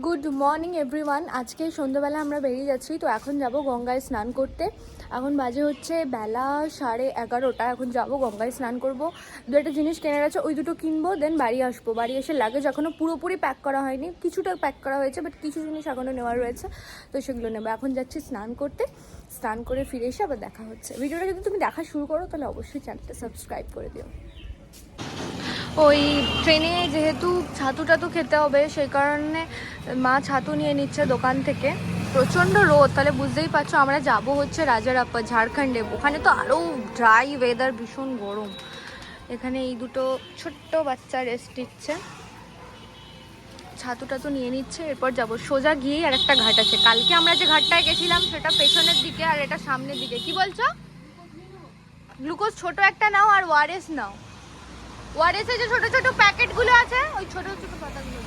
Good morning everyone আজকে সন্ধ্যাবেলা আমরা বেরিয়ে যাচ্ছি, তো এখন যাব গঙ্গায় স্নান করতে। এখন বাজে হচ্ছে বেলা সাড়ে এগারোটা, এখন যাব গঙ্গায় স্নান করব। দু একটা জিনিস কেনার আছে, ওই দুটো কিনবো দেন বাড়ি আসব। বাড়ি এসে লাগেজ এখনও পুরোপুরি প্যাক করা হয়নি, কিছুটা প্যাক করা হয়েছে বাট কিছু জিনিস এখনও নেওয়ার রয়েছে, তো সেগুলো নেব। এখন যাচ্ছি স্নান করতে, স্নান করে ফিরে এসে আবার দেখা হচ্ছে। ভিডিওটা যদি তুমি দেখা শুরু করো, তাহলে অবশ্যই চ্যানেলটা সাবস্ক্রাইব করে দিও। ওই ট্রেনে যেহেতু ছাতু টাতু খেতে হবে, সেই কারণে মা ছাতু নিয়ে নিচ্ছে দোকান থেকে। প্রচণ্ড রোদ, তাহলে বুঝতেই পারছ আমরা যাব হচ্ছে রাজারাপ্পা, ঝাড়খণ্ডে। ওখানে তো আরও ড্রাই ওয়েদার ভীষণ গরম। এখানে এই দুটো ছোট্ট বাচ্চা রেস্ট দিচ্ছে ছাতুটা তো নিয়ে নিচ্ছে, এরপর যাব। সোজা গিয়েই আর একটা ঘাট আছে। কালকে আমরা যে ঘাটটায় গেছিলাম, সেটা পেছনের দিকে আর এটা সামনের দিকে। কি বলছো? গ্লুকোজ ছোট একটা নাও আর ওয়ারেস নাও। ওয়ারেস যে ছোট ছোট প্যাকেটগুলো আছে, ওই ছোট ছোট পাতাগুলো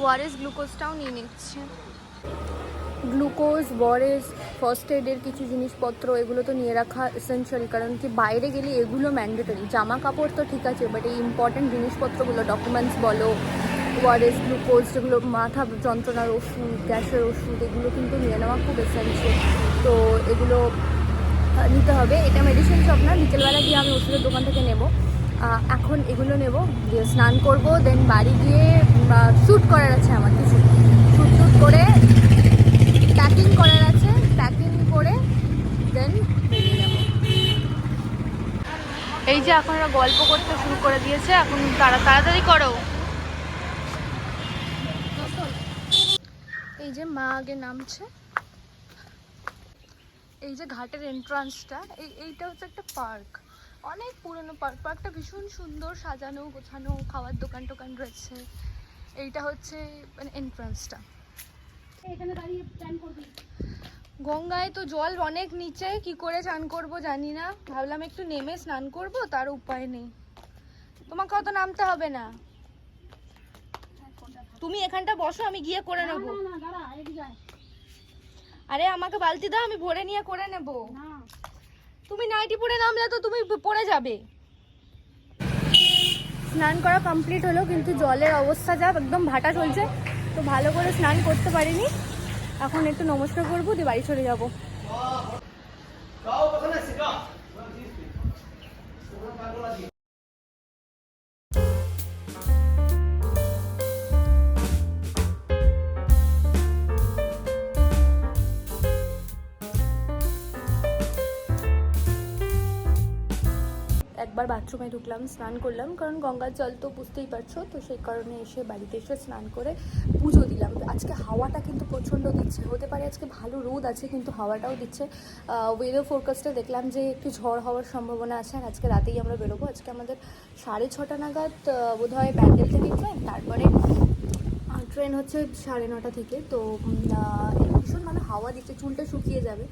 ওয়ারেস গ্লুকোজটাও নিয়ে নিচ্ছে। গ্লুকোজ ওয়ারেস ফার্স্ট এডের কিছু জিনিসপত্র, এগুলো তো নিয়ে রাখা এসেনশিয়াল কারণ কি বাইরে গেলে এগুলো ম্যান্ডেটরি জামা কাপড় তো ঠিক আছে বাট এই ইম্পর্টেন্ট জিনিসপত্রগুলো ডকুমেন্টস বলো ওয়ারেস গ্লুকোজ যেগুলো মাথা যন্ত্রণার ওষুধ, গ্যাসের ওষুধ, এগুলো কিন্তু নিয়ে নেওয়া খুব এসেনশিয়াল তো এগুলো নিতে হবে। এটা মেডিসিন শপ না। বিকেলবেলা গিয়ে আমি ওষুধের দোকান থেকে নেব। এখন এগুলো নেব। দিয়ে স্নান করব দেন বাড়ি গিয়ে শ্যুট করার আছে আমার কিছু। শ্যুট টুট করে প্যাকিং করার আছে। প্যাকিং করে দেন এই যে এখন ওরা গল্প করতে শুরু করে দিয়েছে এখন তারা তাড়াতাড়ি করো। এই যে মা আগে নামছে। এই যে ঘাটের এন্ট্রান্সটা এই এইটা হচ্ছে একটা পার্ক অনেক পুরনো পার্ক পার্কটা ভীষণ সুন্দর সাজানো গোছানো খাওয়ার দোকান টোকান রয়েছে। এইটা হচ্ছে মানে এন্ট্রান্সটা এখানে দাঁড়িয়ে করবি? গঙ্গায় তো জল অনেক নিচে কি করে স্নান করব জানি না। ভাবলাম একটু নেমে স্নান করব তার উপায় নেই। তোমাকে অত নামতে হবে না। তুমি এখানটা বসো আমি গিয়ে করে নেব না না দাঁড়া এদিকে যায় আরে আমাকে বালতি দাও আমি ভরে নিয়ে করে নেব। না। তুমি নাইটি পরে নামলে তো তুমি পড়ে যাবে। স্নান করা কমপ্লিট হলো কিন্তু জলের অবস্থা যা একদম ভাটা চলছে তো ভালো করে স্নান করতে পারিনি। এখন একটু নমস্কার করব দিয়ে বাড়ি চলে যাব। একবার বাথরুমে ঢুকলাম, স্নান করলাম, কারণ গঙ্গার জল তো বুঝতেই পারছ, তো সেই কারণে এসে বাড়িতে এসে স্নান করে পুজো দিলাম। আজকে হাওয়াটা কিন্তু প্রচণ্ড দিচ্ছে, হতে পারে আজকে ভালো রোদ আছে, কিন্তু হাওয়াটাও দিচ্ছে। ওয়েদার ফোরকাস্টে দেখলাম যে একটু ঝড় হওয়ার সম্ভাবনা আছে, আর আজকে রাতেই আমরা বেরোবো। আজকে আমাদের সাড়ে ছটা নাগাদ বোধ হয় ব্যান্ডেল থেকে ট্রেন তারপরে ট্রেন হচ্ছে সাড়ে নটা থেকে। তো ভীষণ মানে হাওয়া দিচ্ছে, চুলটা শুকিয়ে যাবে।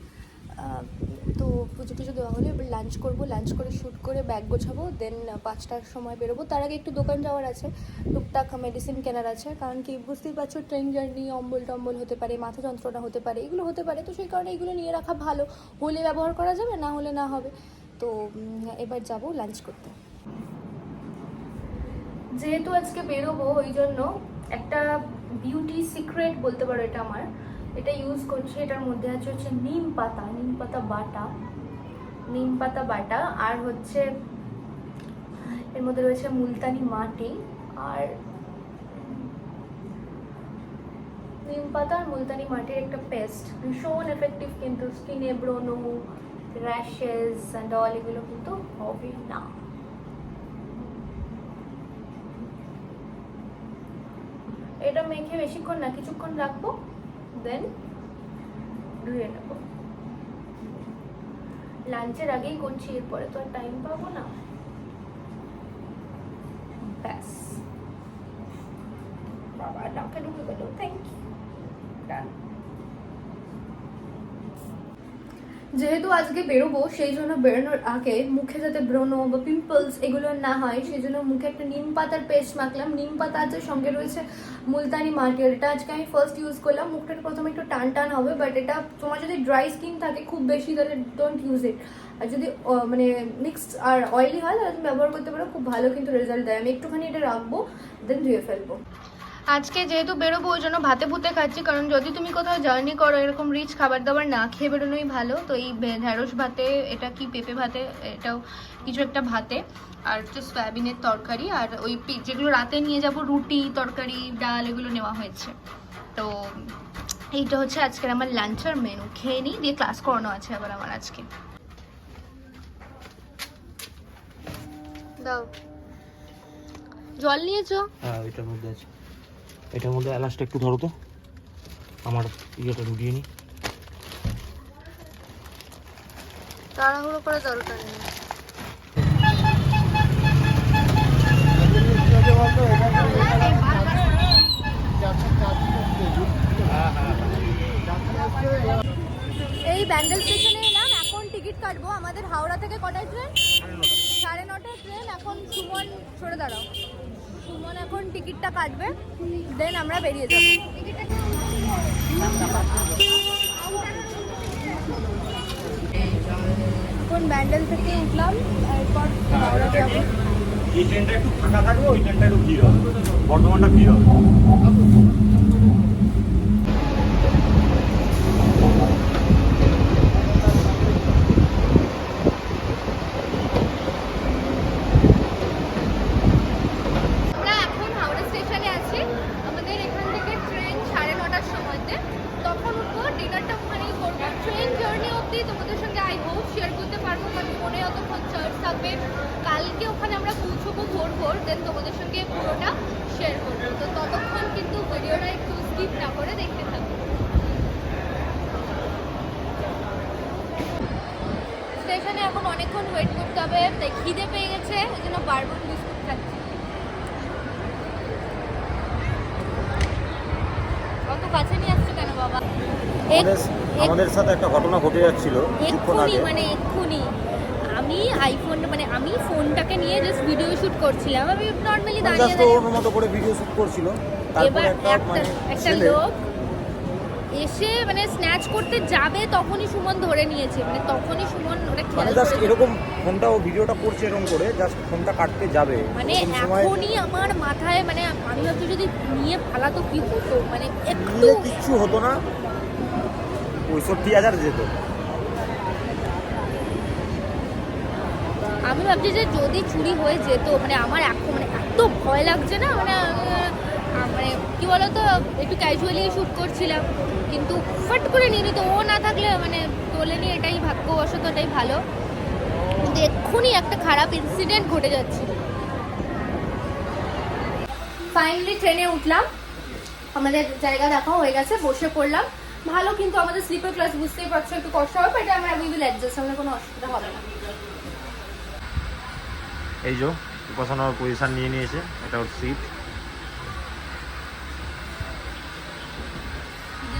তো পুজো টুজো দেওয়া হলে এবার লাঞ্চ করব লাঞ্চ করে শ্যুট করে ব্যাগ গোছাবো দেন পাঁচটার সময় বেরোবো। তার আগে একটু দোকান যাওয়ার আছে, টুকটাক মেডিসিন কেনার আছে। কারণ কি, বুঝতেই পারছ ট্রেন জার্নি অম্বল টম্বল হতে পারে, মাথা যন্ত্রণা হতে পারে, এগুলো হতে পারে। তো সেই কারণে এগুলো নিয়ে রাখা ভালো। হলে ব্যবহার করা যাবে, না হলে না হবে। তো এবার যাব লাঞ্চ করতে। যেহেতু আজকে বেরোবো, ওই জন্য একটা বিউটি সিক্রেট বলতে পারো এটা আমার। এটা ইউজ করছি, এটার মধ্যে আছে হচ্ছে নিম পাতা। পাতা বাটা, নিম পাতা বাটা, আর হচ্ছে এর মধ্যে রয়েছে মুলতানি মাটি, আর নিম পাতা আর মুলতানি মাটির একটা পেস্ট ভীষণ এফেক্টিভ কিন্তু স্কিনে ব্রনো র্যাশেস অ্যান্ড অল এগুলো কিন্তু হবে না। এটা মেখে বেশিক্ষণ না, কিছুক্ষণ রাখব দেন ধুয়ে নেব। লাঞ্চের আগেই করছি, এরপরে তো আর টাইম পাবো না। ব্যাস। বাবা ডাকে ঢুকে গেল। থ্যাংক ইউ ডান যেহেতু আজকে বেরোবো, সেই জন্য বেরোনোর আগে মুখে যাতে ব্রণ বা পিম্পলস এগুলো না হয়, সেই জন্য মুখে একটা নিম পাতার পেস্ট মাখলাম। নিম পাতা আছে সঙ্গে রয়েছে মুলতানি মাটি এটা আজকে আমি ফার্স্ট ইউজ করলাম। মুখটা প্রথমে একটু টান টান হবে বাট এটা তোমার যদি ড্রাই স্কিন থাকে খুব বেশি, তাহলে ডোন্ট ইউজ ইট আর যদি মানে মিক্সড আর অয়েলি হয়, তাহলে তুমি ব্যবহার করতে পারো, খুব ভালো কিন্তু রেজাল্ট দেয়। আমি একটুখানি এটা রাখব দেন ধুয়ে ফেলব। আজকে যেহেতু বেরোবো, ওই জন্য ভাতে ভুতে খাচ্ছি। কারণ যদি তুমি কোথাও জার্নি করো, এরকম রিচ খাবার দাবার না খেয়ে বেরোনোই ভালো। তো এই ঢ্যাঁড়স ভাতে, এটা কি পেঁপে ভাতে? এটাও কিছু একটা ভাতে। আর হচ্ছে সয়াবিনের তরকারি। আর ওই যেগুলো রাতে নিয়ে যাব, রুটি, তরকারি, ডাল, এগুলো নেওয়া হয়েছে। তো এইটা হচ্ছে আজকের আমার লাঞ্চের মেনু খেয়ে নিই, দিয়ে ক্লাস করানো আছে আবার আমার আজকে। দাও। জল নিয়েছো? হ্যাঁ ওইটার মধ্যে আছে। এটার মধ্যে এলাচটা একটু ধরো তো। আমার ইয়েটা ঢুকিয়ে নি। তাড়াহুড়ো করে দরকার নেই। এই ব্যান্ডেল স্টেশনে এলাম, এখন টিকিট কাটবো। আমাদের হাওড়া থেকে কটায় ট্রেন সাড়ে নটায় ট্রেন এখন সুমন সরে দাঁড়াও। সুমন এখন টিকিটটা কাটবে দেন আমরা বেরিয়ে যাব। এখন ব্যান্ডেল থেকে উঠলাম এরপর হাওড়া যাব। এই ট্রেনটা একটু ফাঁকা থাকবে ওই ট্রেনটা একটু ভিড় হবে। বর্ধমানটা ভিড় হবে আমরা এখন হাওড়া স্টেশনে আছি আমাদের এখান থেকে ট্রেন সাড়ে নটার সময়তে তখন উঠবো ডিনারটা ওখানেই করব ট্রেন জার্নি অবধি তোমাদের সঙ্গে আই হোপ শেয়ার করতে পারব কারণ ফোনে অতক্ষণ চার্জ থাকবে কালকে ওখানে আমরা পৌঁছবো ভোর ভোর দেন তোমাদের সঙ্গে পুরোটা শেয়ার করব। তো ততক্ষণ কিন্তু ভিডিওটা একটু স্কিপ না করে দেখতে থাকব স্টেশনে এখন অনেকক্ষণ ওয়েট করতে হবে। তাই খিদে পেয়ে গেছে ওই জন্য বারবার বিস্কুট খাচ্ছি। অত কাছে নিয়ে আসছো কেন বাবা? আমাদের সাথে একটা ঘটনা ঘটে যাচ্ছিল কিছুক্ষণ এক্ষুনি আগে। মানে এক্ষুনি। আইফোন মানে আমি ফোনটাকে নিয়ে জাস্ট ভিডিও শুট করছিলাম। আমি নর্মালি দাঁড়িয়ে ওর মতো করে ভিডিও শুট করছিল তারপর এবার একটা একটা মানে লোক এসে মানে স্ন্যাচ করতে যাবে তখনই সুমন ধরে নিয়েছে। মানে তখনই সুমন ওটা খেয়াল মানে জাস্ট এরকম ফোনটা ও ভিডিওটা করছে এরকম করে জাস্ট ফোনটা কাটতে যাবে। মানে এখনই আমার মাথায় মানে আমি ভাবছি যদি নিয়ে ফালাতো কি হতো? মানে একটু কিচ্ছু হতো না। পঁয়ষট্টি হাজার যেত। আমি ভাবছি যে যদি চুরি হয়ে যেত মানে আমার এখন মানে এত ভয় লাগছে না মানে মানে কি বলতো, একটু ক্যাজুয়ালি শ্যুট করছিলাম, কিন্তু ফট করে নিয়ে নিত। ও না থাকলে মানে তোলেনি এটাই ভাগ্যবশত, এটাই ভালো। কিন্তু এক্ষুনি একটা খারাপ ইনসিডেন্ট ঘটে যাচ্ছে। ফাইনালি ট্রেনে উঠলাম। আমাদের জায়গা দেখা হয়ে গেছে, বসে পড়লাম। ভালো কিন্তু আমাদের স্লিপার ক্লাস বুঝতেই পারছ, একটু কষ্ট হবে এটা আমরা উই উইল অ্যাডজাস্ট আমাদের কোনো অসুবিধা হবে না। এই যে উপাসনার পজিশন নিয়ে নিয়েছে, এটা ওর সিট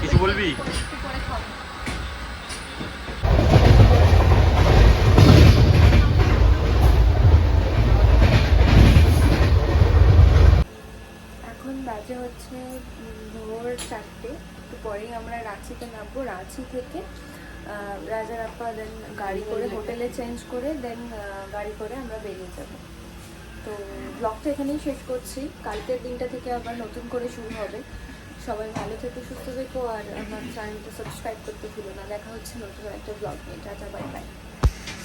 কিছু বলবি। এখন বাজে হচ্ছে ভোর চারটে। একটু পরেই আমরা রাঁচিতে নামবো। রাঁচি থেকে আহ, আপা দেন গাড়ি করে হোটেলে চেঞ্জ করে দেন গাড়ি করে আমরা বেরিয়ে যাব। তো ব্লগটা এখানেই শেষ করছি। কালকের দিনটা থেকে আবার নতুন করে শুরু হবে। সবাই ভালো থেকো সুস্থ থেকো আর আমার চ্যানেলটা সাবস্ক্রাইব করতে ভুলো না। দেখা হচ্ছে নতুন একটা ব্লগ নিয়ে। Tata bye bye